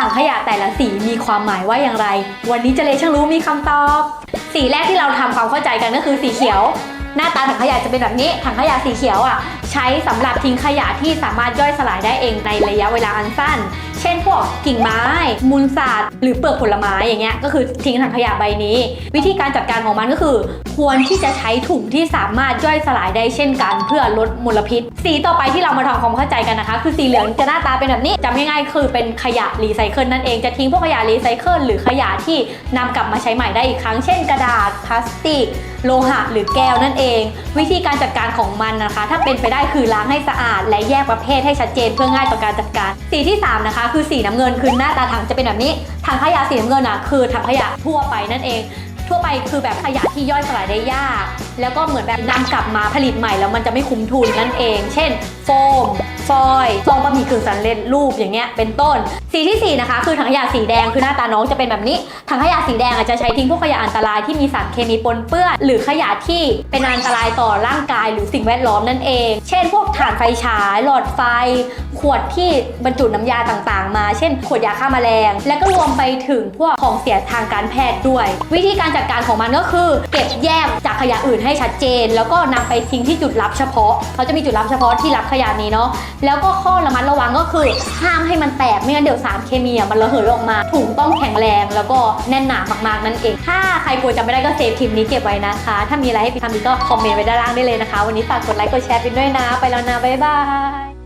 ถังขยะแต่ละสีมีความหมายว่าอย่างไร วันนี้เจเลช่างรู้มีคำตอบ สีแรกที่เราทำความเข้าใจกันก็คือสีเขียว หน้าตาถังขยะจะเป็นแบบนี้ ถังขยะสีเขียวอะ ใช้สำหรับทิ้งขยะที่สามารถย่อยสลายได้เองในระยะเวลาอันสั้น เช่นพวกกิ่งไม้ มูลสัตว์หรือเปลือกผลไม้อย่างเงี้ยก็คือทิ้งถังขยะใบนี้ วิธีการจัดการของมันก็คือ ควรที่จะใช้ถุงที่สามารถย่อยสลายได้เช่นกันเพื่อลดมลพิษ สีต่อไปที่เรามาทำความเข้าใจกันนะคะ คือสีเหลืองจะหน้าตาเป็นแบบนี้จำง่ายๆคือเป็นขยะรีไซเคิลนั่นเองจะทิ้งพวกขยะรีไซเคิลหรือขยะที่นำกลับมาใช้ใหม่ได้อีกครั้งเช่น กระดาษพลาสติกโลหะหรือแก้วนั่นเอง วิธีการจัดการของมันนะคะ ถ้าเป็นไปได้คือล้างให้สะอาด และแยกประเภทให้ชัดเจนเพื่อง่ายต่อการจัดการ สีที่สามนะคะคือสีน้ำเงินคือหน้าตาถังจะเป็นแบบนี้ถังขยะสีน้ำเงินอะคือถังขยะทั่วไปนั่นเอง ทั่วไปคือแบบขยะที่ย่อยสลายได้ยาก แล้วก็เหมือนแบบนำกลับมาผลิตใหม่แล้วมันจะไม่คุ้มทุนนั่นเอง เช่น โฟม ฟอยล์ซองบะหมี่กึ่งสำเร็จรูปอย่างเงี้ยเป็นต้น สีที่สี่นะคะ คือถังขยะสีแดงคือหน้าตาน้องจะเป็นแบบนี้ถังขยะสีแดงอาจจะใช้ทิ้งพวกขยะอันตรายที่มีสารเคมีปนเปื้อน หรือขยะที่เป็นอันตรายต่อร่างกายหรือสิ่งแวดล้อมนั่นเอง เช่น พวกถ่านไฟฉายหลอดไฟ ขวดที่บรรจุน้ำยาต่างๆ มา เช่น ขวดยาฆ่าแมลง และก็รวมไปถึงพวกของเสียทางการแพทย์ด้วย วิธีการจัดการของมันก็คือ เก็บแยกจากขยะอื่นให้ชัดเจน แล้วก็นำไปทิ้งที่จุดรับเฉพาะ เขาจะมีจุดรับเฉพาะที่รับขยะนี้เนาะแล้วก็ข้อระมัดระวังก็คือห้ามให้มันแตกไม่งั้นเดี๋ยวสารเคมีอะมันระเหยออกมา ถุงต้องแข็งแรงแล้วก็แน่นหนามากๆนั่นเอง ถ้าใครกลัวจำไม่ได้ก็เซฟคลิปนี้เก็บไว้นะคะ ถ้ามีอะไรให้พี่ทำอีกก็คอมเมนต์ไว้ด้านล่างได้เลยนะคะ วันนี้ฝากกดไลค์กดแชร์ไปด้วยนะ ไปแล้วนะบ๊ายบาย